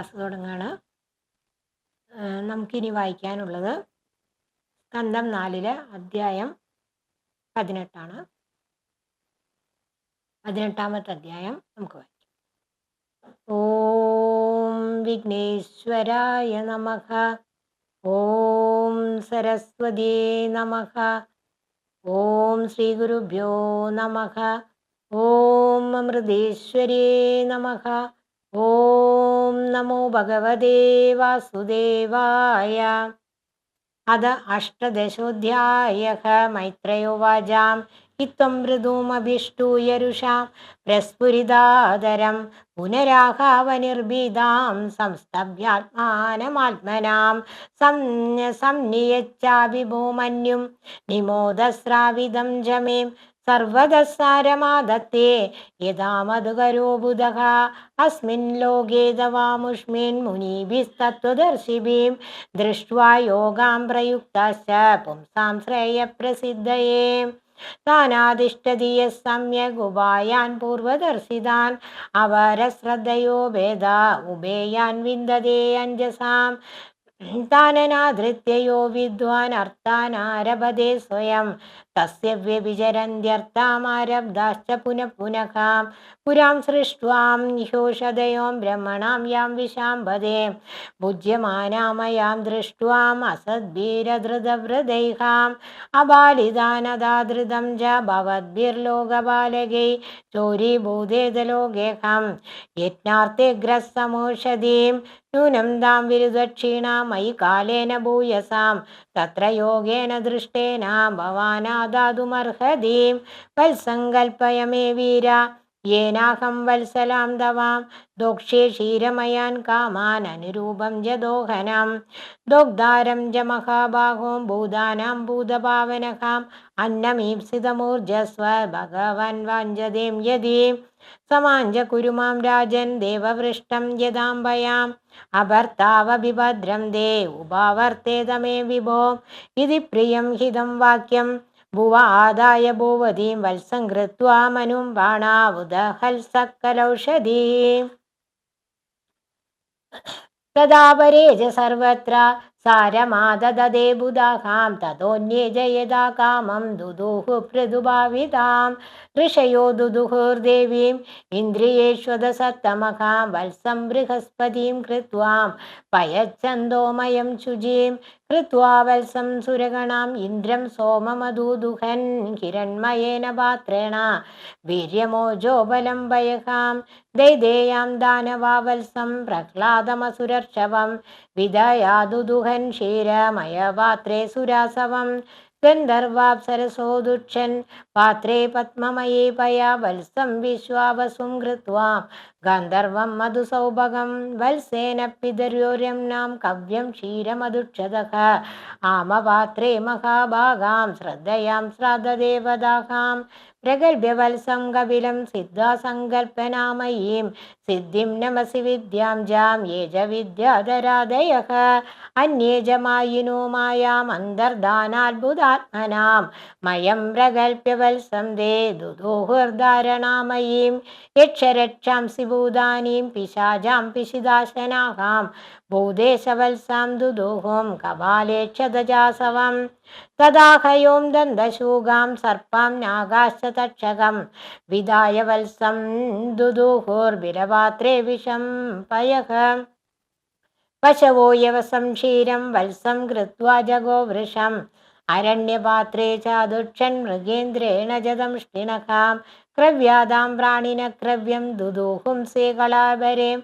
Class തുടങ്ങുകയാണ് നമുക്കിനി വായിക്കാനുള്ളത് സ്കന്ധം നാലിലെ അധ്യായം പതിനെട്ടാണ്. പതിനെട്ടാമത്തെ അധ്യായം നമുക്ക് വായിക്കാം. ഓം വിഘ്നേശ്വരായ നമഃ. ഓം സരസ്വതിയേ നമഃ. ഓം ശ്രീ ഗുരുഭ്യോ നമഃ. ഓം അമൃതേശ്വരേ നമഃ. ഓം നമോ ഭഗവതേ വാസുദേവായ അത അഷ്ടദശോധ്യായ മൈത്രയോവാചാം. ഇത്വം മൃദൂമഭിഷ്ടൂയരുഷാം പ്രസ്ഫുരിതാദരം പുനരാഹാവനിർഭീതാം സംസ്തഭ്യാത്മാനമാത്മനാം സംന്യ സംനിയച്ചാഭിഭൂമന്യും. നിമോദസ്രാവിദം ജമേം. സർവദസാരമാദത്തെ യഥാ മധുകരോ ബുധഃ. അസ്മിൻ ലോകേ ദവാമുഷ്മിൻ മുനീഭിസ്തത്വദർശിഭീം. ദൃഷ്ട്വാ യോഗാം പ്രയുക്തശ്ച പുംസാം ശ്രേയപ്രസിദ്ധയേ താനാദിഷ്ടതി സമ്യക് ഉപായാൻ പൂർവദർശിതാൻ. അവരശ്രദ്ധയോ ഭേദ ഉപേയാൻ വിന്ദതേ അഞ്ജസാം. താനനാധൃത്യയോ വിദ്വാൻ അർത്ഥാനാരഭതേ സ്വയം. തസ്യ വ്യഭിചരന്ത്യർത്ഥാമാരബ്ധാശ്ച പുനഃ പുനഃ പുരാം സൃഷ്ട്വാം നിഹോഷതയോം ബ്രഹ്മണാം യാം വിശാംബദേ ഭുജ്യമാനാമയാം ദൃഷ്ട്വാം അസദ്ഭിരധൃതവൃതൈഹാം അബാലിദാനദാധൃതം ച ഭവദ്ഭിർലോകബാലകൈ ചോരീഭൂതേതലോകേഹം യജ്ഞാർത്ഥിഗ്രസമോഷധീം നൂനം താം വിരുദക്ഷീണ മയി കാലേന ഭൂയസാം തത്ര യോഗേന ദൃഷ്ടേന आदातुमर्हतीं वल्सङ्कल्पयमे वीरा येनाहं वल्सलां दवां दोक्षे क्षीरमयान् कामान् अनुरूपं च दोहनं दोग्धारं च महाभागों भूतानां भूतभावनकाम् अन्नमीप्सितमूर्जस्व भगवन् वाञ्जदे समां च कुरु मां राजन् देववृष्टं यदाम्बयाम् अभर्तावभिभद्रं दे उपावर्ते तमे विभो इति प्रियं हिदं वाक्यम् ഭുവ ആദായ ഭൂവതീം വത്സം കൃത്വാമനും ബാണാവുദഹൽ സക്കലൗഷധീം തഥാ പരേജ സർവത്ര സാരമാദദേ ബുധാഹാം തതോന്യേ ജയതാ കാമം ദുദുഹു പൃഥുഭാവിതാം ഋഷയോ ദുദുഹുർദേവീം ഇന്ദ്രിയേഷ്വദസത്തമഹാം വത്സം ബൃഹസ്പതിം കൃത്വാം പയച്ഛന്തോമയം ശുചീം കൃത്വാ വത്സം സുരഗണാം ഇന്ദ്രം സോമമധൂദുഹൻ ഹിരൺമയേന പാത്രേണ വീര്യമോജോബലം വയഹാം. ദൈദേയാം ദാനവാവത്സം പ്രഹ്ലാദമസുരർഷവം വിദയാദുദുഹൻ ക്ഷീരമയപാത്രേ സുരാസവം. ഗന്ധർവാപ്സരസോ ദുക്ഷൻ പാത്രേ പത്മമയേ പയാ വത്സം വിശ്വാവസും കൃത്വാം. ഗന്ധർവം മധുസൗഭഗം വത്സേന പിതര്യോരംനാം കവ്യം ക്ഷീരമധുക്ഷതഃ. ആമപാത്രേ മഹാഭാഗാം ശ്രദ്ധയാം ശ്രാദ്ധദേവതാഹാം പ്രഗൽഭ്യവത്സം കപിലം സിദ്ധാസങ്കൽപ്പനാമയീം സിദ്ധിം നമസി വിദ്യാം ജാം യേജ വിദ്യാധരാദയ അന്യേജമായിനോ മായാം അന്തർദാനാത്ഭുതാത്മനാം മയം പ്രഗൽഭ്യവത്സം ദേ ദുദോഹുർധാരണാമയീം യക്ഷരക്ഷാംസി ഭൂതാനീം പിശാചാം പിശിദാശനാഹാം ഭൂദേശവത്സാം ദുദോഹം കപാലേക്ഷതജാസവം തഥാഹയോം ദന്തശൂകാം സർപ്പാം നാഗാശ്ച തക്ഷകം വിദായ വത്സം ദുദുഹുർബിരപാത്രേ വിഷം പയഹ. പശവോ യവസം ക്ഷീരം വത്സം കൃത്വാ ജഗോ വൃഷം. അരണ്യപാത്രേ ചാദുക്ഷൻ മൃഗേന്ദ്രേണ ജതംഷ്ടിണകാം ക്രവ്യാതാം പ്രാണിന ക്രവ്യം ദുദൂഹും സേകളാപരേം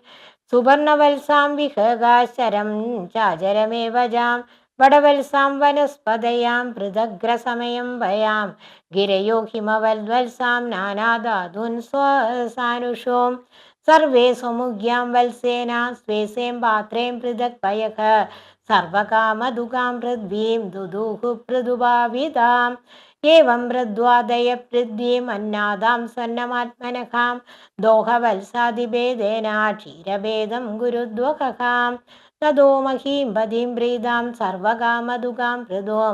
സുവർണവത്സാം വിഹകാശരം ചാചരമേവ ജാം. വടവത്സാം വനസ്പതയാം പൃഥഗ്രസമയം ഭയാം ഗിരയോ ഹിമവൽവത്സാം നാനാധാതുൻ സ്വസാനുഷോം സർവേ സ്വമുഖ്യാം വത്സേന സ്വേസേം പാത്രേം പൃഥക് പയഃ. സർവകാമദുകാം പൃഥ്വീം ദുദൂഹു പൃഥുഭാവിതാം. ഏവം മൃദ്വാദയ പൃഥ്വീം അന്നാദാം സന്നമാത്മനഖാം ദോഹവത്സാദിഭേദേന ക്ഷീരഭേദം ഗുരുദ്വഹാം तदो महीं बधिं व्रीदां सर्वगामदुगां हृदों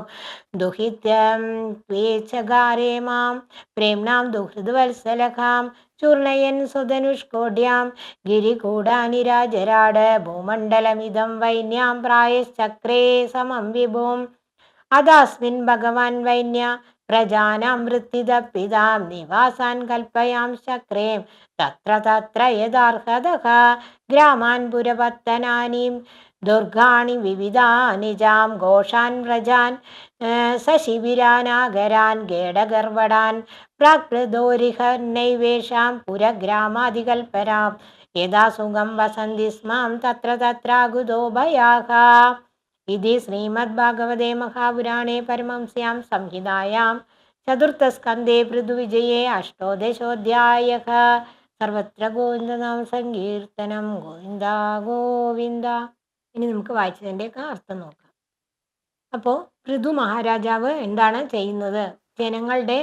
दुहित्यं त्वेच्छगारे मां प्रेम्णां दुहृद्वत्सलखां चूर्णयन् सुधनुष्कोड्यां ड भूमण्डलमिदं वैन्यां प्रायश्चक्रे समं विभुम्। अदास्मिन् भगवान् वैन्या പ്രജാനാം വൃത്തിതപ്പിതാം നിവാസാൻ കൽപ്പയാം ശക്രേം. തത്ര തത്ര യഥാർഹത. ഗ്രാമാൻ പുരപത്തനാനീം. ദുർഗാണി വിവിധാനിജാം. ഘോഷാൻ വ്രജാൻ. സശിബിരാനാഗരാൻ ഗേഡഗർവടാൻ പ്രാകൃതോരിഹർനൈവേഷാം പുരഗ്രാമാധികൽപരാം. യഥാ സുഖം വസന്തി സ്മാം. തത്ര തത്രാഗുതോ ഭയാഹ ഇതി ശ്രീമദ്ഭാഗവതേ മഹാപുരാണേ പരമംസ്യാം സംഹിതായാം ചതുർത്ഥസ്കന്ധേ പൃഥുവിജയേ അഷ്ടോദശോധ്യായ സർവത്ര ഗോവിന്ദനാം സങ്കീർത്തനം ഗോവിന്ദ ഗോവിന്ദ ഇനി നമുക്ക് വായിച്ചതിന്റെയൊക്കെ അർത്ഥം നോക്കാം. അപ്പോൾ പൃഥു മഹാരാജാവ് എന്താണ് ചെയ്യുന്നത്? ജനങ്ങളുടെ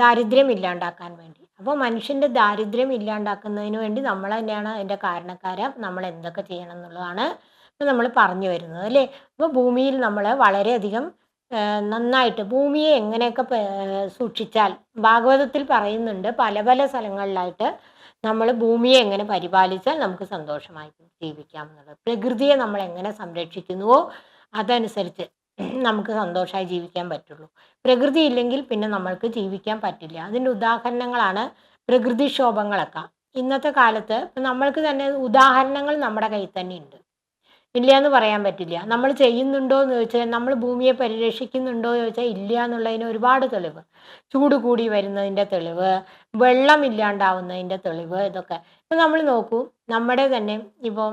ദാരിദ്ര്യം ഇല്ലാണ്ടാക്കാൻ വേണ്ടി. അപ്പോൾ മനുഷ്യന്റെ ദാരിദ്ര്യം ഇല്ലാണ്ടാക്കുന്നതിന് വേണ്ടി നമ്മൾ തന്നെയാണ് അതിന്റെ കാരണക്കാരം. നമ്മൾ എന്തൊക്കെ ചെയ്യണം എന്നുള്ളതാണ് നമ്മൾ പറഞ്ഞു വരുന്നത് അല്ലേ? അപ്പോൾ ഭൂമിയിൽ നമ്മൾ വളരെയധികം നന്നായിട്ട് ഭൂമിയെ എങ്ങനെയൊക്കെ സൂക്ഷിച്ചാൽ ഭാഗവതത്തിൽ പറയുന്നുണ്ട് പല പല സ്ഥലങ്ങളിലായിട്ട് നമ്മൾ ഭൂമിയെ എങ്ങനെ പരിപാലിച്ചാൽ നമുക്ക് സന്തോഷമായി ജീവിക്കാം എന്നുള്ളത്. പ്രകൃതിയെ നമ്മൾ എങ്ങനെ സംരക്ഷിക്കുന്നുവോ അതനുസരിച്ച് നമുക്ക് സന്തോഷമായി ജീവിക്കാൻ പറ്റുള്ളൂ. പ്രകൃതി ഇല്ലെങ്കിൽ പിന്നെ നമ്മൾക്ക് ജീവിക്കാൻ പറ്റില്ല. അതിന്റെ ഉദാഹരണങ്ങളാണ് പ്രകൃതിക്ഷോഭങ്ങളൊക്കെ ഇന്നത്തെ കാലത്ത് നമ്മൾക്ക് തന്നെ ഉദാഹരണങ്ങൾ നമ്മുടെ കയ്യിൽ തന്നെ ഉണ്ട്. ഇല്ല എന്ന് പറയാൻ പറ്റില്ല. നമ്മൾ ചെയ്യുന്നുണ്ടോ എന്ന് ചോദിച്ചാൽ നമ്മൾ ഭൂമിയെ പരിരക്ഷിക്കുന്നുണ്ടോ എന്ന് ചോദിച്ചാൽ ഇല്ല എന്നുള്ളതിന് ഒരുപാട് തെളിവ്. ചൂട് കൂടി വരുന്നതിന്റെ തെളിവ് വെള്ളം ഇല്ലാണ്ടാവുന്നതിന്റെ തെളിവ് ഇതൊക്കെ. ഇപ്പം നമ്മൾ നോക്കൂ നമ്മുടെ തന്നെ ഇപ്പോൾ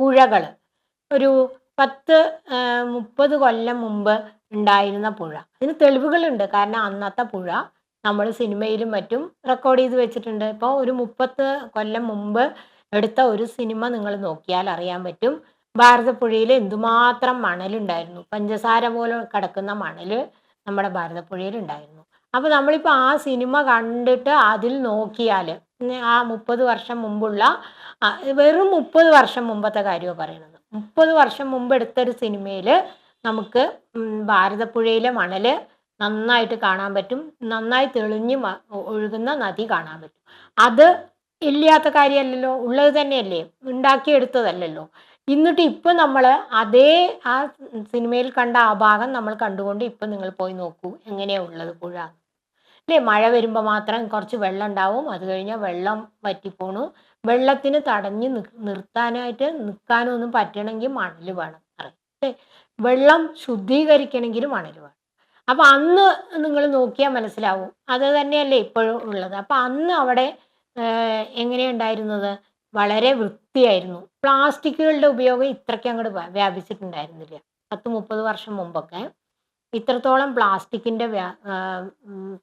പുഴകൾ. ഒരു പത്ത് മുപ്പത് കൊല്ലം മുമ്പ് ഉണ്ടായിരുന്ന പുഴ. അതിന് തെളിവുകളുണ്ട്. കാരണം അന്നത്തെ പുഴ നമ്മൾ സിനിമയിലും മറ്റും റെക്കോർഡ് ചെയ്ത് വെച്ചിട്ടുണ്ട്. ഇപ്പോൾ ഒരു മുപ്പത്ത് കൊല്ലം മുമ്പ് എടുത്ത ഒരു സിനിമ നിങ്ങൾ നോക്കിയാൽ അറിയാൻ പറ്റും. ഭാരതപ്പുഴയിൽ എന്തുമാത്രം മണലുണ്ടായിരുന്നു? പഞ്ചസാര പോലെ കിടക്കുന്ന മണൽ നമ്മുടെ ഭാരതപ്പുഴയിൽ ഉണ്ടായിരുന്നു അപ്പോൾ നമ്മളിപ്പോൾ ആ സിനിമ കണ്ടിട്ട് അതിൽ നോക്കിയാൽ ആ മുപ്പത് വർഷം മുമ്പുള്ള വെറും മുപ്പത് വർഷം മുമ്പത്തെ കാര്യമാണ് പറയുന്നത് മുപ്പത് വർഷം മുമ്പ് എടുത്തൊരു സിനിമയിൽ നമുക്ക് ഭാരതപ്പുഴയിലെ മണൽ നന്നായിട്ട് കാണാൻ പറ്റും. നന്നായി തെളിഞ്ഞ് ഒഴുകുന്ന നദി കാണാൻ പറ്റും. അത് ഇല്ലാത്ത കാര്യമല്ലല്ലോ ഉള്ളത് തന്നെയല്ലേ. ഉണ്ടാക്കിയെടുത്തതല്ലല്ലോ. എന്നിട്ട് ഇപ്പം നമ്മൾ അതേ ആ സിനിമയിൽ കണ്ട ആ ഭാഗം നമ്മൾ കണ്ടുകൊണ്ട് ഇപ്പം നിങ്ങൾ പോയി നോക്കൂ. എങ്ങനെയാണ് ഉള്ളത് പുഴ? അല്ലേ? മഴ വരുമ്പോൾ മാത്രം കുറച്ച് വെള്ളം ഉണ്ടാവും. അത് കഴിഞ്ഞാൽ വെള്ളം വറ്റിപ്പോണു. വെള്ളത്തിന് തടഞ്ഞ് നിർത്താനായിട്ട് നിൽക്കാനൊന്നും പറ്റണമെങ്കിൽ മണൽ വേണം. അല്ലേ? വെള്ളം ശുദ്ധീകരിക്കണമെങ്കിൽ മണൽ വേണം. അപ്പം അന്ന് നിങ്ങൾ നോക്കിയാൽ മനസ്സിലാവും. അത് തന്നെയല്ലേ ഇപ്പോഴും ഉള്ളത്. അപ്പം അന്ന് അവിടെ എങ്ങനെയുണ്ടായിരുന്നത്? വളരെ വൃത്തിയായിരുന്നു. പ്ലാസ്റ്റിക്കുകളുടെ ഉപയോഗം ഇത്രയ്ക്ക് അങ്ങോട്ട് വ്യാപിച്ചിട്ടുണ്ടായിരുന്നില്ല. പത്ത് മുപ്പത് വർഷം മുമ്പൊക്കെ ഇത്രത്തോളം പ്ലാസ്റ്റിക്കിന്റെ വ്യാ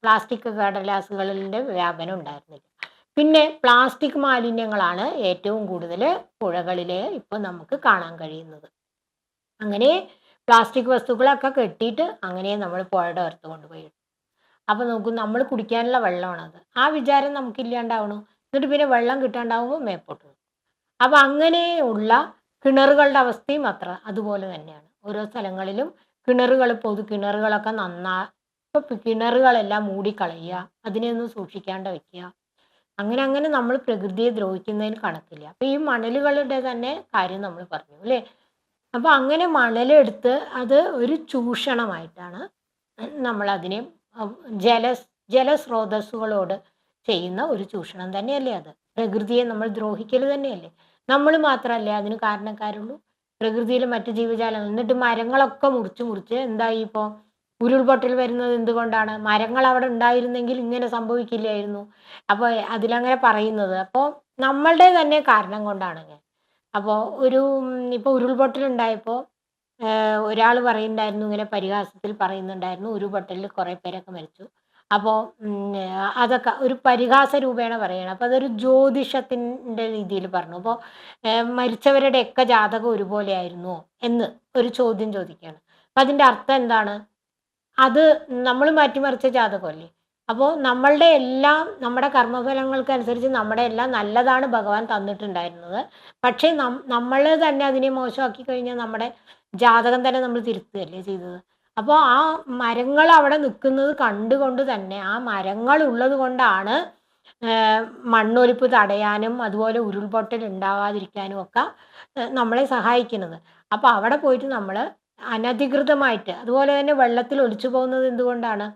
പ്ലാസ്റ്റിക് കടലാസുകളുടെ വ്യാപനം ഉണ്ടായിരുന്നില്ല. പിന്നെ പ്ലാസ്റ്റിക് മാലിന്യങ്ങളാണ് ഏറ്റവും കൂടുതൽ പുഴകളിൽ ഇപ്പോൾ നമുക്ക് കാണാൻ കഴിയുന്നത്. അങ്ങനെ പ്ലാസ്റ്റിക് വസ്തുക്കളൊക്കെ കെട്ടിയിട്ട് അങ്ങനെ നമ്മൾ പുഴയുടെ അടുത്ത് കൊണ്ടുപോയി അപ്പോൾ നോക്കൂ നമ്മൾ കുടിക്കാനുള്ള വെള്ളമാണത്. ആ വിചാരം നമുക്കില്ലാണ്ടാവണു? എന്നിട്ട് പിന്നെ വെള്ളം കിട്ടാണ്ടാവുമ്പോൾ മേപ്പോട്ട് അപ്പോൾ അങ്ങനെയുള്ള കിണറുകളുടെ അവസ്ഥയും അത്ര അതുപോലെ തന്നെയാണ്. ഓരോ സ്ഥലങ്ങളിലും കിണറുകൾ പൊതു കിണറുകളൊക്കെ നന്നാ ഇപ്പം കിണറുകളെല്ലാം മൂടിക്കളയുക അതിനെയൊന്നും സൂക്ഷിക്കാണ്ട് വയ്ക്കുക അങ്ങനെ അങ്ങനെ നമ്മൾ പ്രകൃതിയെ ദ്രോഹിക്കുന്നതിന് കണക്കില്ല. അപ്പം ഈ മണലുകളുടെ തന്നെ കാര്യം നമ്മൾ പറഞ്ഞു അല്ലേ? അപ്പോൾ അങ്ങനെ മണലെടുത്ത് അത് ഒരു ചൂഷണമായിട്ടാണ് നമ്മൾ അതിനെ ജല ജലസ്രോതസ്സുകളോട് ചെയ്യുന്ന ഒരു ചൂഷണം തന്നെയല്ലേ അത്? പ്രകൃതിയെ നമ്മൾ ദ്രോഹിക്കൽ തന്നെയല്ലേ? നമ്മൾ മാത്രമല്ലേ അതിന് കാരണക്കാരുള്ളൂ? പ്രകൃതിയിലെ മറ്റു ജീവജാലങ്ങൾ. എന്നിട്ട് മരങ്ങളൊക്കെ മുറിച്ച് മുറിച്ച് എന്തായി ഇപ്പോൾ ഉരുൾപൊട്ടൽ വരുന്നത് എന്തുകൊണ്ടാണ്? മരങ്ങൾ അവിടെ ഉണ്ടായിരുന്നെങ്കിൽ ഇങ്ങനെ സംഭവിക്കില്ലായിരുന്നു. അപ്പോൾ അതിലങ്ങനെ പറയുന്നത്. അപ്പോൾ നമ്മളുടെ തന്നെ കാരണം കൊണ്ടാണ് അപ്പോൾ ഒരു ഇപ്പോൾ ഉരുൾപൊട്ടൽ ഉണ്ടായപ്പോൾ ഒരാൾ പറയുന്നുണ്ടായിരുന്നു ഇങ്ങനെ പരിഹാസത്തിൽ പറയുന്നുണ്ടായിരുന്നു. ഉരുൾപൊട്ടലിൽ കുറേ പേരൊക്കെ മരിച്ചു. അപ്പോൾ അതൊക്കെ ഒരു പരിഹാസ രൂപേണ പറയണം. അപ്പോൾ അതൊരു ജ്യോതിഷത്തിന്റെ രീതിയിൽ പറഞ്ഞു. അപ്പോൾ മരിച്ചവരുടെയൊക്കെ ജാതകം ഒരുപോലെയായിരുന്നു എന്ന് ഒരു ചോദ്യം ചോദിക്കുകയാണ്. അപ്പം അതിന്റെ അർത്ഥം എന്താണ്? അത് നമ്മൾ മാറ്റിമറിച്ച ജാതകമല്ലേ? അപ്പോൾ നമ്മളുടെ എല്ലാം നമ്മുടെ കർമ്മഫലങ്ങൾക്കനുസരിച്ച് നമ്മുടെ എല്ലാം നല്ലതാണ് ഭഗവാൻ തന്നിട്ടുണ്ടായിരുന്നത്. പക്ഷേ നമ്മൾ തന്നെ അതിനെ മോശമാക്കി കഴിഞ്ഞാൽ നമ്മുടെ ജാതകം തന്നെ നമ്മൾ തിരുത്തുകയല്ലേ ചെയ്തത്? അപ്പോൾ ആ മരങ്ങൾ അവിടെ നിൽക്കുന്നത് കണ്ടുകൊണ്ട് തന്നെ ആ മരങ്ങൾ ഉള്ളത് കൊണ്ടാണ് മണ്ണൊലിപ്പ് തടയാനും അതുപോലെ ഉരുൾപൊട്ടൽ ഉണ്ടാവാതിരിക്കാനും ഒക്കെ നമ്മളെ സഹായിക്കുന്നത്. അപ്പോൾ അവിടെ പോയിട്ട് നമ്മൾ അനധികൃതമായിട്ട് അതുപോലെ തന്നെ വെള്ളത്തിൽ ഒലിച്ചു പോകുന്നത് എന്തുകൊണ്ടാണ്?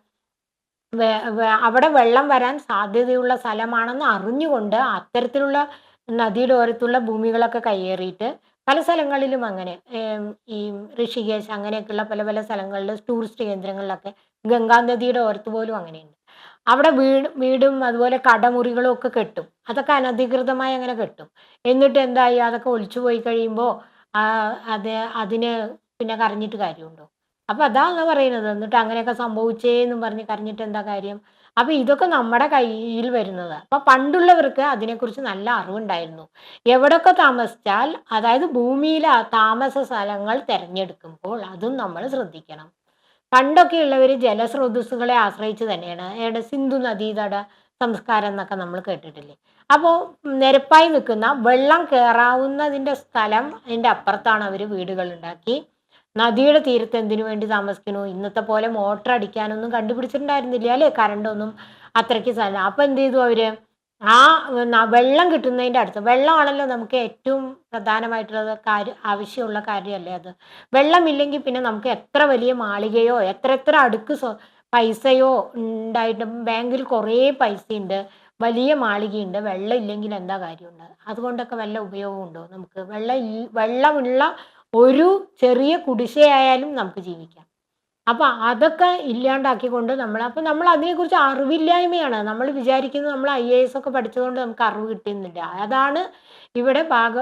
അവിടെ വെള്ളം വരാൻ സാധ്യതയുള്ള സ്ഥലമാണെന്ന് അറിഞ്ഞുകൊണ്ട് അത്തരത്തിലുള്ള നദിയുടെ ഓരത്തുള്ള ഭൂമികളൊക്കെ കയ്യേറിയിട്ട് പല സ്ഥലങ്ങളിലും അങ്ങനെ. ഈ ഋഷികേശ് അങ്ങനെയൊക്കെയുള്ള പല പല സ്ഥലങ്ങളിൽ ടൂറിസ്റ്റ് കേന്ദ്രങ്ങളിലൊക്കെ ഗംഗാ നദിയുടെ ഓരത്ത് പോലും അങ്ങനെയുണ്ട്. അവിടെ വീട് വീടും അതുപോലെ കടമുറികളും ഒക്കെ കെട്ടും. അതൊക്കെ അനധികൃതമായി അങ്ങനെ കെട്ടും. എന്നിട്ട് എന്തായി? അതൊക്കെ ഒളിച്ചു പോയി കഴിയുമ്പോൾ അത് അതിന് പിന്നെ കരഞ്ഞിട്ട് കാര്യമുണ്ടോ? അപ്പൊ അതാണ് പറയുന്നത്. എന്നിട്ട് അങ്ങനെയൊക്കെ സംഭവിച്ചേ എന്നും പറഞ്ഞ് കരഞ്ഞിട്ട് എന്താ കാര്യം? അപ്പൊ ഇതൊക്കെ നമ്മുടെ കയ്യിൽ വരുന്നത്. അപ്പൊ പണ്ടുള്ളവർക്ക് അതിനെക്കുറിച്ച് നല്ല അറിവുണ്ടായിരുന്നു. എവിടൊക്കെ താമസിച്ചാൽ അതായത് ഭൂമിയിലെ താമസ സ്ഥലങ്ങൾ തിരഞ്ഞെടുക്കുമ്പോൾ അതും നമ്മൾ ശ്രദ്ധിക്കണം. പണ്ടൊക്കെയുള്ളവർ ജലസ്രോതസ്സുകളെ ആശ്രയിച്ച് തന്നെയാണ്. സിന്ധു നദീതട സംസ്കാരം എന്നൊക്കെ നമ്മൾ കേട്ടിട്ടില്ലേ? അപ്പോൾ നിരപ്പായി നിൽക്കുന്ന വെള്ളം കയറാവുന്നതിന്റെ സ്ഥലം അതിന്റെ അപ്പുറത്താണ് അവർ വീടുകൾ ഉണ്ടാക്കി. നദിയുടെ തീരത്ത് എന്തിനു വേണ്ടി താമസിക്കുന്നു? ഇന്നത്തെ പോലെ മോട്ടർ അടിക്കാനൊന്നും കണ്ടുപിടിച്ചിട്ടുണ്ടായിരുന്നില്ല അല്ലേ? കറണ്ടൊന്നും അത്രയ്ക്ക് സാധനം. അപ്പം എന്ത് ചെയ്തു അവർ? ആ വെള്ളം കിട്ടുന്നതിന്റെ അടുത്ത് വെള്ളമാണല്ലോ നമുക്ക് ഏറ്റവും പ്രധാനമായിട്ടുള്ള കാര്യം ആവശ്യമുള്ള കാര്യമല്ലേ അത്? വെള്ളമില്ലെങ്കിൽ പിന്നെ നമുക്ക് എത്ര വലിയ മാളികയോ എത്ര എത്ര അടുക്ക് പൈസയോ ഉണ്ടായിട്ടും ബാങ്കിൽ കുറേ പൈസയുണ്ട്. വലിയ മാളികയുണ്ട്. വെള്ളം ഇല്ലെങ്കിൽ എന്താ കാര്യമുണ്ട്? അതുകൊണ്ടൊക്കെ വല്ല ഉപയോഗമുണ്ടോ നമുക്ക്? വെള്ളം വെള്ളമുള്ള ഒരു ചെറിയ കുടിശ്ശയായാലും നമുക്ക് ജീവിക്കാം. അപ്പോൾ അതൊക്കെ ഇല്ലാണ്ടാക്കിക്കൊണ്ട് നമ്മൾ അപ്പോൾ നമ്മൾ അതിനെക്കുറിച്ച് അറിവില്ലായ്മയാണ്. നമ്മൾ വിചാരിക്കുന്നത് നമ്മൾ ഐ എ എസ് ഒക്കെ പഠിച്ചതുകൊണ്ട് നമുക്ക് അറിവ് കിട്ടുന്നില്ല. അതാണ് ഇവിടെ ഭാഗ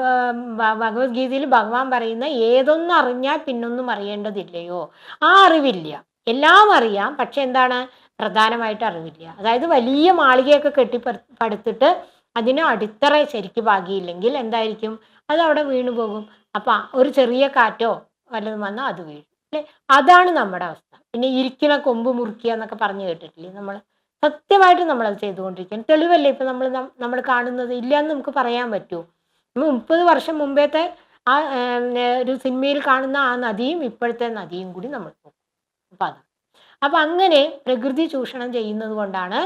ഭഗവത്ഗീതയിൽ ഭഗവാൻ പറയുന്ന ഏതൊന്നും അറിഞ്ഞാൽ പിന്നൊന്നും അറിയേണ്ടതില്ലയോ? ആ അറിവില്ല. എല്ലാം അറിയാം പക്ഷെ എന്താണ്? പ്രധാനമായിട്ട് അറിവില്ല. അതായത് വലിയ മാളികയൊക്കെ കെട്ടി പടുത്തിട്ട് അതിന് അടിത്തറ ശരിക്ക് ഭാഗിയില്ലെങ്കിൽ എന്തായിരിക്കും? അത് അവിടെ വീണു പോകും. അപ്പൊ ഒരു ചെറിയ കാറ്റോ വല്ലതും വന്നാൽ അത് വീഴും. അല്ലെ? അതാണ് നമ്മുടെ അവസ്ഥ. പിന്നെ ഇരിക്കണ കൊമ്പ് മുറിക്കുക എന്നൊക്കെ പറഞ്ഞു കേട്ടിട്ടില്ലേ നമ്മൾ സത്യമായിട്ട് നമ്മൾ അത് ചെയ്തുകൊണ്ടിരിക്കുകയാണ്. തെളിവല്ലേ ഇപ്പൊ നമ്മൾ നമ്മൾ കാണുന്നത്? ഇല്ല എന്ന് നമുക്ക് പറയാൻ പറ്റൂ. മുപ്പത് വർഷം മുമ്പേത്തെ ആ ഒരു സിനിമയിൽ കാണുന്ന ആ നദിയും ഇപ്പോഴത്തെ നദിയും കൂടി നമ്മൾ നോക്കും. അപ്പൊ അതാണ്. അപ്പൊ അങ്ങനെ പ്രകൃതി ചൂഷണം ചെയ്യുന്നത് കൊണ്ടാണ്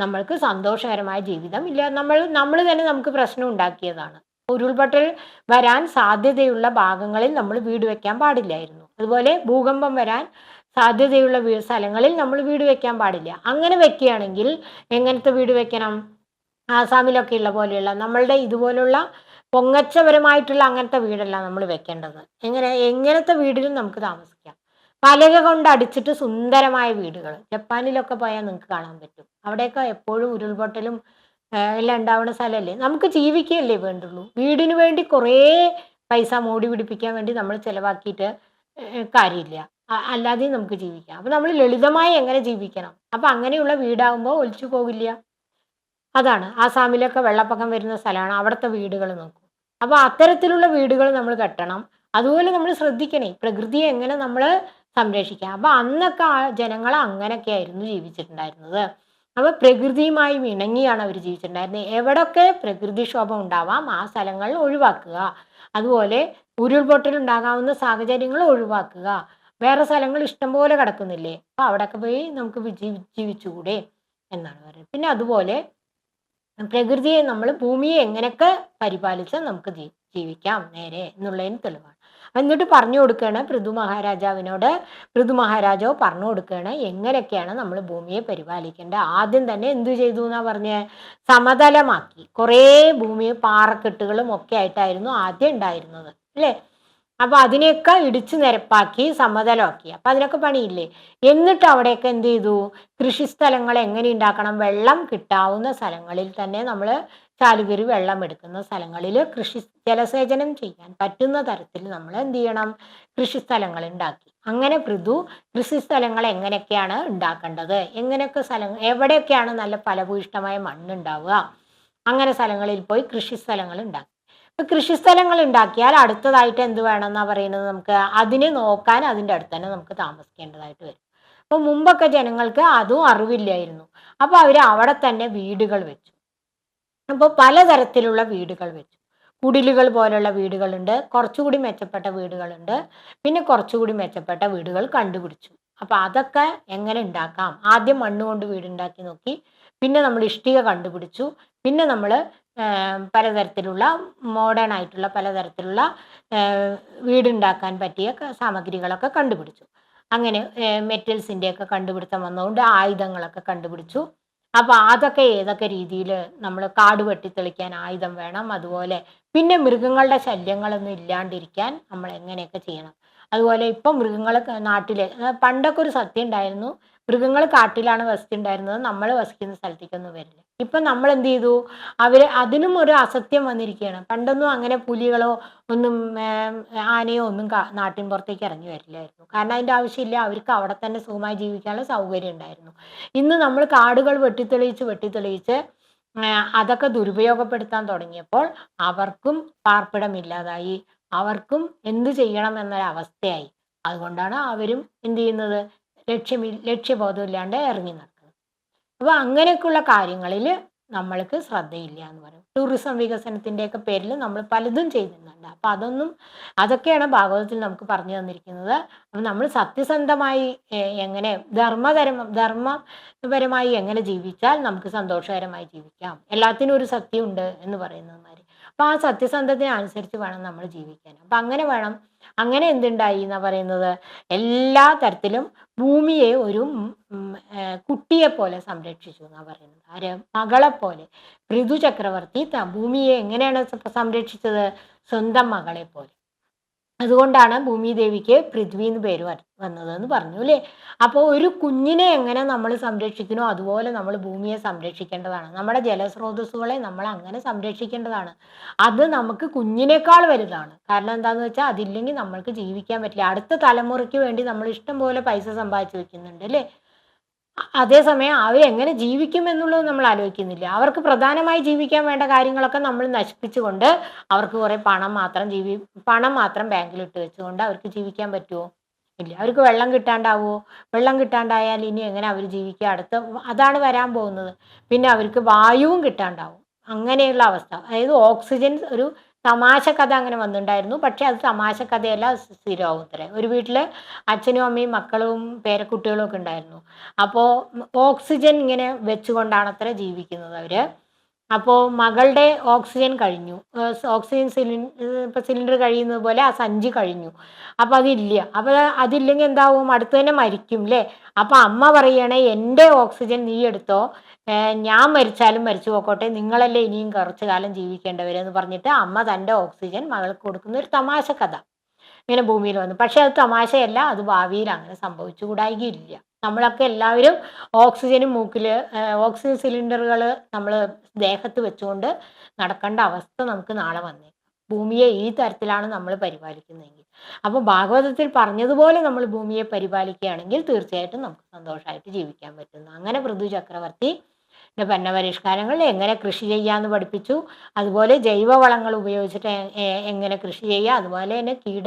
നമ്മൾക്ക് സന്തോഷകരമായ ജീവിതം ഇല്ല. നമ്മൾ നമ്മൾ തന്നെ നമുക്ക് പ്രശ്നം ഉണ്ടാക്കിയതാണ്. ഉരുൾപൊട്ടൽ വരാൻ സാധ്യതയുള്ള ഭാഗങ്ങളിൽ നമ്മൾ വീട് വെക്കാൻ പാടില്ലായിരുന്നു. അതുപോലെ ഭൂകമ്പം വരാൻ സാധ്യതയുള്ള സ്ഥലങ്ങളിൽ നമ്മൾ വീട് വെക്കാൻ പാടില്ല. അങ്ങനെ വെക്കുകയാണെങ്കിൽ എങ്ങനത്തെ വീട് വെക്കണം? ആസാമിലൊക്കെ ഉള്ള പോലെയുള്ള നമ്മളുടെ ഇതുപോലുള്ള പൊങ്ങച്ചപരമായിട്ടുള്ള അങ്ങനത്തെ വീടല്ല നമ്മൾ വെക്കേണ്ടത്. എങ്ങനെ എങ്ങനത്തെ വീടിലും നമുക്ക് താമസിക്കാം. പലക കൊണ്ട് അടിച്ചിട്ട് സുന്ദരമായ വീടുകൾ. ജപ്പാനിലൊക്കെ പോയാൽ നിങ്ങൾക്ക് കാണാൻ പറ്റും. അവിടെയൊക്കെ എപ്പോഴും ഉരുൾപൊട്ടലും എല്ലാം ഉണ്ടാവുന്ന സ്ഥലമല്ലേ? നമുക്ക് ജീവിക്കുകയല്ലേ വേണ്ടുള്ളൂ. വീടിന് വേണ്ടി കുറേ പൈസ മോടി പിടിപ്പിക്കാൻ വേണ്ടി നമ്മൾ ചിലവാക്കിയിട്ട് കാര്യമില്ല. അല്ലാതെയും നമുക്ക് ജീവിക്കാം. അപ്പം നമ്മൾ ലളിതമായി എങ്ങനെ ജീവിക്കണം? അപ്പം അങ്ങനെയുള്ള വീടാകുമ്പോൾ ഒലിച്ചു പോകില്ല. അതാണ്. ആസാമിലൊക്കെ വെള്ളപ്പൊക്കം വരുന്ന സ്ഥലമാണ്. അവിടുത്തെ വീടുകൾ നോക്കും. അപ്പോൾ അത്തരത്തിലുള്ള വീടുകൾ നമ്മൾ കെട്ടണം. അതുപോലെ നമ്മൾ ശ്രദ്ധിക്കണേ. പ്രകൃതിയെ എങ്ങനെ നമ്മൾ സംരക്ഷിക്കാം. അപ്പം അന്നൊക്കെ ജനങ്ങൾ അങ്ങനെയൊക്കെ ആയിരുന്നു ജീവിച്ചിട്ടുണ്ടായിരുന്നത്. അപ്പോൾ പ്രകൃതിയുമായി ഇണങ്ങിയാണ് അവർ ജീവിച്ചിട്ടുണ്ടായിരുന്നത് എവിടൊക്കെ പ്രകൃതിക്ഷോഭം ഉണ്ടാവാം ആ സ്ഥലങ്ങൾ ഒഴിവാക്കുക. അതുപോലെ ഉരുൾപൊട്ടൽ ഉണ്ടാകാവുന്ന സാഹചര്യങ്ങൾ ഒഴിവാക്കുക. വേറെ സ്ഥലങ്ങൾ ഇഷ്ടംപോലെ കിടക്കുന്നില്ലേ? അപ്പോൾ അവിടെയൊക്കെ പോയി നമുക്ക് ജീവിച്ചുകൂടെ എന്നാണ് പറയുന്നത്. പിന്നെ അതുപോലെ പ്രകൃതിയെ നമ്മൾ ഭൂമിയെ എങ്ങനെയൊക്കെ പരിപാലിച്ചാൽ നമുക്ക് ജീവിക്കാം നേരെ എന്നുള്ളതിന് തെളിവാണ്. എന്നിട്ട് പറഞ്ഞു കൊടുക്കുകയാണ് പൃഥു മഹാരാജാവിനോട്. പൃഥു മഹാരാജാവ് പറഞ്ഞു കൊടുക്കുകയാണ് എങ്ങനെയൊക്കെയാണ് നമ്മൾ ഭൂമിയെ പരിപാലിക്കേണ്ടത്? ആദ്യം തന്നെ എന്തു ചെയ്തു എന്നാ പറഞ്ഞ്? സമതലമാക്കി. കുറേ ഭൂമി പാറക്കെട്ടുകളും ഒക്കെ ആയിട്ടായിരുന്നു ആദ്യം ഉണ്ടായിരുന്നത് അല്ലേ? അപ്പൊ അതിനെയൊക്കെ ഇടിച്ചു നിരപ്പാക്കി സമതലമാക്കി. അപ്പൊ അതിനൊക്കെ പണിയില്ലേ? എന്നിട്ട് അവിടെയൊക്കെ എന്ത് ചെയ്തു? കൃഷിസ്ഥലങ്ങൾ എങ്ങനെ ഉണ്ടാക്കണം? വെള്ളം കിട്ടാവുന്ന സ്ഥലങ്ങളിൽ തന്നെ നമ്മൾ ചാലുകരി വെള്ളം എടുക്കുന്ന സ്ഥലങ്ങളിൽ കൃഷി ജലസേചനം ചെയ്യാൻ പറ്റുന്ന തരത്തിൽ നമ്മൾ എന്ത് ചെയ്യണം? കൃഷി സ്ഥലങ്ങൾ ഉണ്ടാക്കി. അങ്ങനെ പൃഥു കൃഷി സ്ഥലങ്ങൾ എങ്ങനെയൊക്കെയാണ് ഉണ്ടാക്കേണ്ടത്? എങ്ങനെയൊക്കെ സ്ഥലങ്ങൾ എവിടെയൊക്കെയാണ് നല്ല ഫലഭൂയിഷ്ടമായ മണ്ണുണ്ടാവുക അങ്ങനെ സ്ഥലങ്ങളിൽ പോയി കൃഷി സ്ഥലങ്ങൾ ഉണ്ടാക്കി. ഇപ്പൊ കൃഷിസ്ഥലങ്ങൾ ഉണ്ടാക്കിയാൽ അടുത്തതായിട്ട് എന്ത് വേണമെന്നാണ് പറയുന്നത് നമുക്ക്? അതിനെ നോക്കാൻ അതിന്റെ അടുത്ത് തന്നെ നമുക്ക് താമസിക്കേണ്ടതായിട്ട് വരും. അപ്പോൾ മുമ്പൊക്കെ ജനങ്ങൾക്ക് അതും അറിവില്ലായിരുന്നു. അപ്പോൾ അവർ അവിടെ തന്നെ വീടുകൾ വെച്ചു. അപ്പോൾ പലതരത്തിലുള്ള വീടുകൾ വെച്ചു. കുടിലുകൾ പോലുള്ള വീടുകളുണ്ട് കുറച്ചുകൂടി മെച്ചപ്പെട്ട വീടുകളുണ്ട് പിന്നെ കുറച്ചുകൂടി മെച്ചപ്പെട്ട വീടുകൾ കണ്ടുപിടിച്ചു. അപ്പോൾ അതൊക്കെ എങ്ങനെ ഉണ്ടാക്കാം? ആദ്യം മണ്ണുകൊണ്ട് വീടുണ്ടാക്കി നോക്കി പിന്നെ നമ്മൾ ഇഷ്ടിക കണ്ടുപിടിച്ചു പിന്നെ നമ്മൾ പലതരത്തിലുള്ള മോഡേൺ ആയിട്ടുള്ള പലതരത്തിലുള്ള വീടുണ്ടാക്കാൻ പറ്റിയ സാമഗ്രികളൊക്കെ കണ്ടുപിടിച്ചു. അങ്ങനെ മെറ്റൽസിന്റെയൊക്കെ കണ്ടുപിടുത്തം വന്നതുകൊണ്ട് ആയുധങ്ങളൊക്കെ കണ്ടുപിടിച്ചു. അപ്പോൾ അതൊക്കെ ഏതൊക്കെ രീതിയിൽ നമ്മൾ കാട് വെട്ടിത്തെളിക്കാൻ ആയുധം വേണം അതുപോലെ പിന്നെ മൃഗങ്ങളുടെ ശല്യങ്ങളൊന്നും ഇല്ലാണ്ടിരിക്കാൻ നമ്മൾ എങ്ങനെയൊക്കെ ചെയ്യണം. അതുപോലെ ഇപ്പം മൃഗങ്ങൾ നാട്ടിൽ പണ്ടൊക്കെ ഒരു സത്യം ഉണ്ടായിരുന്നു മൃഗങ്ങൾ കാട്ടിലാണ് വസിച്ചിട്ടുണ്ടായിരുന്നത്. നമ്മൾ വസിക്കുന്ന സ്ഥലത്തേക്കൊന്നും വരില്ല. ഇപ്പം നമ്മൾ എന്ത് ചെയ്തു? അവർ അതിനും ഒരു അസത്യം വന്നിരിക്കുകയാണ്. പണ്ടൊന്നും അങ്ങനെ പുലികളോ ഒന്നും ആനയോ ഒന്നും നാട്ടിൻ പുറത്തേക്ക് ഇറങ്ങി വരില്ലായിരുന്നു. കാരണം അതിന്റെ ആവശ്യമില്ല. അവർക്ക് അവിടെ തന്നെ സുഖമായി ജീവിക്കാനുള്ള സൗകര്യം ഉണ്ടായിരുന്നു. ഇന്ന് നമ്മൾ കാടുകൾ വെട്ടിത്തെളിയിച്ച് വെട്ടിത്തെളിയിച്ച് അതൊക്കെ ദുരുപയോഗപ്പെടുത്താൻ തുടങ്ങിയപ്പോൾ അവർക്കും പാർപ്പിടമില്ലാതായി അവർക്കും എന്ത് ചെയ്യണം എന്നൊരവസ്ഥയായി. അതുകൊണ്ടാണ് അവരും എന്ത് ചെയ്യുന്നത്? ലക്ഷ്യമി ലക്ഷ്യബോധമില്ലാണ്ട് ഇറങ്ങി നടക്കുന്നത് അപ്പോൾ അങ്ങനെയൊക്കെയുള്ള കാര്യങ്ങളിൽ നമ്മൾക്ക് ശ്രദ്ധയില്ല എന്ന് പറയും. ടൂറിസം വികസനത്തിന്റെയൊക്കെ പേരിൽ നമ്മൾ പലതും ചെയ്യുന്നുണ്ട് അപ്പോൾ അതൊന്നും അതൊക്കെയാണ് ഭാഗവതത്തിൽ നമുക്ക് പറഞ്ഞു തന്നിരിക്കുന്നത്. അപ്പം നമ്മൾ സത്യസന്ധമായി എങ്ങനെ ധർമ്മതരം ധർമ്മപരമായി എങ്ങനെ ജീവിച്ചാൽ നമുക്ക് സന്തോഷകരമായി ജീവിക്കാം. എല്ലാത്തിനും ഒരു സത്യമുണ്ട് എന്ന് പറയുന്നത് മാതിരി. അപ്പോൾ ആ സത്യസന്ധത്തിനനുസരിച്ച് വേണം നമ്മൾ ജീവിക്കാൻ. അപ്പം അങ്ങനെ വേണം അങ്ങനെ എന്തുണ്ടായി എന്നാ പറയുന്നത്? എല്ലാ തരത്തിലും ഭൂമിയെ ഒരു കുട്ടിയെ പോലെ സംരക്ഷിച്ചു എന്നാ പറയുന്നത്. ആര്? മകളെ പോലെ. ഋതു ചക്രവർത്തി ഭൂമിയെ എങ്ങനെയാണ് സംരക്ഷിച്ചത്? സ്വന്തം മകളെ പോലെ. അതുകൊണ്ടാണ് ഭൂമിദേവിക്ക് പൃഥ്വി എന്ന് പേര് വന്നതെന്ന് പറഞ്ഞു അല്ലേ അപ്പോൾ ഒരു കുഞ്ഞിനെ എങ്ങനെ നമ്മൾ സംരക്ഷിക്കണോ അതുപോലെ നമ്മൾ ഭൂമിയെ സംരക്ഷിക്കേണ്ടതാണ്. നമ്മുടെ ജലസ്രോതസ്സുകളെ നമ്മൾ അങ്ങനെ സംരക്ഷിക്കേണ്ടതാണ്. അത് നമുക്ക് കുഞ്ഞിനേക്കാൾ വലുതാണ്. കാരണം എന്താണെന്ന് വെച്ചാൽ അതില്ലെങ്കിൽ നമ്മൾക്ക് ജീവിക്കാൻ പറ്റില്ല. അടുത്ത തലമുറയ്ക്ക് വേണ്ടി നമ്മൾ ഇഷ്ടം പോലെ പൈസ സമ്പാദിച്ചു വെക്കുന്നുണ്ട് അല്ലേ അതേസമയം അവരെങ്ങനെ ജീവിക്കും എന്നുള്ളത് നമ്മൾ ആലോചിക്കുന്നില്ല. അവർക്ക് പ്രധാനമായി ജീവിക്കാൻ വേണ്ട കാര്യങ്ങളൊക്കെ നമ്മൾ നശിപ്പിച്ചുകൊണ്ട് അവർക്ക് കുറേ പണം മാത്രം ജീവി പണം മാത്രം ബാങ്കിൽ ഇട്ട് വെച്ചുകൊണ്ട് അവർക്ക് ജീവിക്കാൻ പറ്റുമോ ഇല്ല. അവർക്ക് വെള്ളം കിട്ടാണ്ടാവുമോ വെള്ളം കിട്ടാണ്ടായാൽ ഇനി എങ്ങനെ അവർ ജീവിക്കുക? അടുത്ത അതാണ് വരാൻ പോകുന്നത്. പിന്നെ അവർക്ക് വായുവും കിട്ടാണ്ടാവും. അങ്ങനെയുള്ള അവസ്ഥ. അതായത് ഓക്സിജൻ ഒരു തമാശ കഥ അങ്ങനെ വന്നിട്ടുണ്ടായിരുന്നു. പക്ഷേ അത് തമാശ കഥയല്ല സ്ഥിരമാവും ഇത്രേ ഒരു വീട്ടിൽ അച്ഛനും അമ്മയും മക്കളും പേരക്കുട്ടികളും ഒക്കെ ഉണ്ടായിരുന്നു. അപ്പോൾ ഓക്സിജൻ ഇങ്ങനെ വെച്ചുകൊണ്ടാണ് അത്ര ജീവിക്കുന്നത് അവർ അപ്പോൾ മകളുടെ ഓക്സിജൻ കഴിഞ്ഞു. ഓക്സിജൻ സിലിണ്ടർ ഇപ്പം സിലിണ്ടർ കഴിയുന്നത് പോലെ ആ സഞ്ചി കഴിഞ്ഞു. അപ്പോൾ അതില്ല. അപ്പോൾ അതില്ലെങ്കിൽ എന്താവും? അടുത്ത് തന്നെ മരിക്കും അല്ലേ അപ്പം അമ്മ പറയണേ എന്റെ ഓക്സിജൻ നീ എടുത്തോ. ഞാൻ മരിച്ചാലും മരിച്ചു പോക്കോട്ടെ. നിങ്ങളല്ലേ ഇനിയും കുറച്ചു കാലം ജീവിക്കേണ്ടവരെന്ന് പറഞ്ഞിട്ട് അമ്മ തന്റെ ഓക്സിജൻ മകൾക്ക് കൊടുക്കുന്ന ഒരു തമാശ കഥ. ഇങ്ങനെ ഭൂമിയിൽ വന്നു. പക്ഷെ അത് തമാശയല്ല അത് ഭാവിയിൽ അങ്ങനെ സംഭവിച്ചുകൂടായികയില്ല നമ്മളൊക്കെ എല്ലാവരും ഓക്സിജനും മൂക്കിൽ ഓക്സിജൻ സിലിണ്ടറുകൾ നമ്മൾ ദേഹത്ത് വെച്ചുകൊണ്ട് നടക്കേണ്ട അവസ്ഥ നമുക്ക് നാളെ വന്നേ ഭൂമിയെ ഈ തരത്തിലാണ് നമ്മൾ പരിപാലിക്കുന്നതെങ്കിൽ. അപ്പോൾ ഭാഗവതത്തിൽ പറഞ്ഞതുപോലെ നമ്മൾ ഭൂമിയെ പരിപാലിക്കുകയാണെങ്കിൽ തീർച്ചയായിട്ടും നമുക്ക് സന്തോഷമായിട്ട് ജീവിക്കാൻ പറ്റുന്നു. അങ്ങനെ പൃഥു ചക്രവർത്തി പരിഷ്കാരങ്ങൾ എങ്ങനെ കൃഷി ചെയ്യാമെന്ന് പഠിപ്പിച്ചു. അതുപോലെ ജൈവവളങ്ങൾ ഉപയോഗിച്ചിട്ട് എങ്ങനെ കൃഷി ചെയ്യുക. അതുപോലെ തന്നെ കീട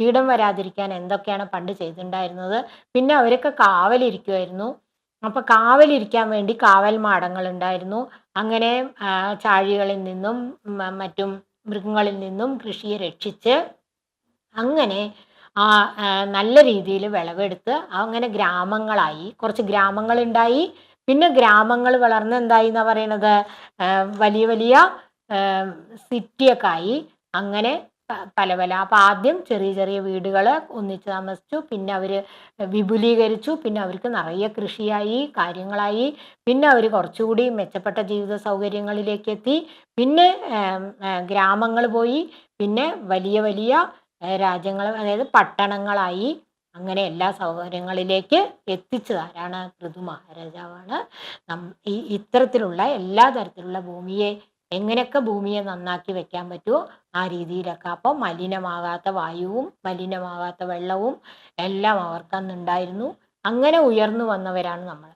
കീടം വരാതിരിക്കാൻ എന്തൊക്കെയാണ് പണ്ട് ചെയ്തിട്ടുണ്ടായിരുന്നത്. പിന്നെ അവരൊക്കെ കാവലിരിക്കുമായിരുന്നു അപ്പോൾ കാവലിരിക്കാൻ വേണ്ടി കാവൽ മാടങ്ങൾ ഉണ്ടായിരുന്നു. അങ്ങനെ ചാഴികളിൽ നിന്നും മറ്റും മൃഗങ്ങളിൽ നിന്നും കൃഷിയെ രക്ഷിച്ച് അങ്ങനെ ആ നല്ല രീതിയിൽ വിളവെടുത്ത് അങ്ങനെ ഗ്രാമങ്ങളായി കുറച്ച് ഗ്രാമങ്ങളുണ്ടായി. പിന്നെ ഗ്രാമങ്ങൾ വളർന്ന് എന്തായി എന്നാ പറയണത് വലിയ വലിയ സിറ്റിയൊക്കെ ആയി അങ്ങനെ പല പല. അപ്പം ആദ്യം ചെറിയ ചെറിയ വീടുകൾ ഒന്നിച്ച് താമസിച്ചു. പിന്നെ അവർ വിപുലീകരിച്ചു. പിന്നെ അവർക്ക് നിറയെ കൃഷിയായി കാര്യങ്ങളായി. പിന്നെ അവർ കുറച്ചുകൂടി മെച്ചപ്പെട്ട ജീവിത സൗകര്യങ്ങളിലേക്ക് എത്തി പിന്നെ ഗ്രാമങ്ങൾ പോയി. പിന്നെ വലിയ വലിയ രാജ്യങ്ങൾ അതായത് പട്ടണങ്ങളായി. അങ്ങനെ എല്ലാ സൗകര്യങ്ങളിലേക്ക് എത്തിച്ചത് ആരാണ് പൃഥു മഹാരാജാവാണ്. ഈ ഇത്തരത്തിലുള്ള എല്ലാ തരത്തിലുള്ള ഭൂമിയെ എങ്ങനെയൊക്കെ ഭൂമിയെ നന്നാക്കി വെക്കാൻ പറ്റുമോ ആ രീതിയിലൊക്കെ. അപ്പോൾ മലിനമാകാത്ത വായുവും മലിനമാകാത്ത വെള്ളവും എല്ലാം അവർക്ക് അന്നുണ്ടായിരുന്നു. അങ്ങനെ ഉയർന്നു വന്നവരാണ് നമ്മൾ.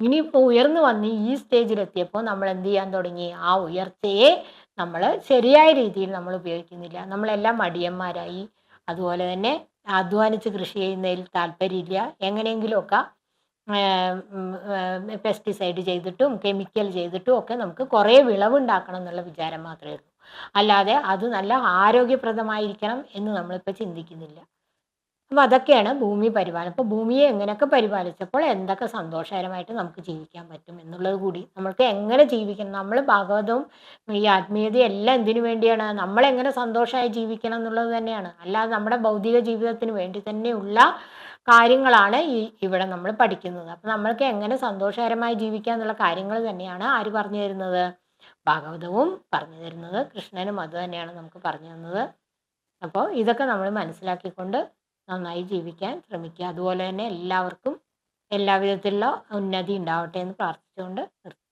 ഇനിയിപ്പോൾ ഉയർന്നു വന്ന് ഈ സ്റ്റേജിലെത്തിയപ്പോൾ നമ്മൾ എന്ത് ചെയ്യാൻ തുടങ്ങി? ആ ഉയർച്ചയെ നമ്മൾ ശരിയായ രീതിയിൽ നമ്മൾ ഉപയോഗിക്കുന്നില്ല. നമ്മളെല്ലാം മടിയന്മാരായി അതുപോലെ തന്നെ അധ്വാനിച്ച് കൃഷി ചെയ്യുന്നതിൽ താല്പര്യമില്ല. എങ്ങനെയെങ്കിലുമൊക്കെ പെസ്റ്റിസൈഡ് ചെയ്തിട്ടും കെമിക്കൽ ചെയ്തിട്ടും ഒക്കെ നമുക്ക് കുറേ വിളവുണ്ടാക്കണം എന്നുള്ള വിചാരം മാത്രമേ ഉള്ളൂ. അല്ലാതെ അത് നല്ല ആരോഗ്യപ്രദമായിരിക്കണം എന്ന് നമ്മളിപ്പോൾ ചിന്തിക്കുന്നില്ല. അപ്പോൾ അതൊക്കെയാണ് ഭൂമി പരിപാലനം. അപ്പോൾ ഭൂമിയെ എങ്ങനെയൊക്കെ പരിപാലിച്ചപ്പോൾ എന്തൊക്കെ സന്തോഷകരമായിട്ട് നമുക്ക് ജീവിക്കാൻ പറ്റും എന്നുള്ളത് കൂടി നമ്മൾക്ക് എങ്ങനെ ജീവിക്കണം നമ്മൾ ഭാഗവതവും ഈ ആത്മീയതയും എല്ലാം എന്തിനു വേണ്ടിയാണ് നമ്മളെങ്ങനെ സന്തോഷമായി ജീവിക്കണം എന്നുള്ളത് തന്നെയാണ്. അല്ലാതെ നമ്മുടെ ഭൗതിക ജീവിതത്തിന് വേണ്ടി തന്നെയുള്ള കാര്യങ്ങളാണ് ഈ ഇവിടെ നമ്മൾ പഠിക്കുന്നത്. അപ്പം നമ്മൾക്ക് എങ്ങനെ സന്തോഷകരമായി ജീവിക്കുക എന്നുള്ള കാര്യങ്ങൾ തന്നെയാണ് ആര് പറഞ്ഞു തരുന്നത്? ഭാഗവതവും പറഞ്ഞു തരുന്നത് കൃഷ്ണനും അത് തന്നെയാണ് നമുക്ക് പറഞ്ഞു തന്നത്. അപ്പോൾ ഇതൊക്കെ നമ്മൾ മനസ്സിലാക്കിക്കൊണ്ട് നന്നായി ജീവിക്കാൻ ശ്രമിക്കുക. അതുപോലെ തന്നെ എല്ലാവർക്കും എല്ലാവിധത്തിലുള്ള ഉന്നതി ഉണ്ടാവട്ടെ എന്ന് പ്രാർത്ഥിച്ചുകൊണ്ട് നിർത്തുന്നു.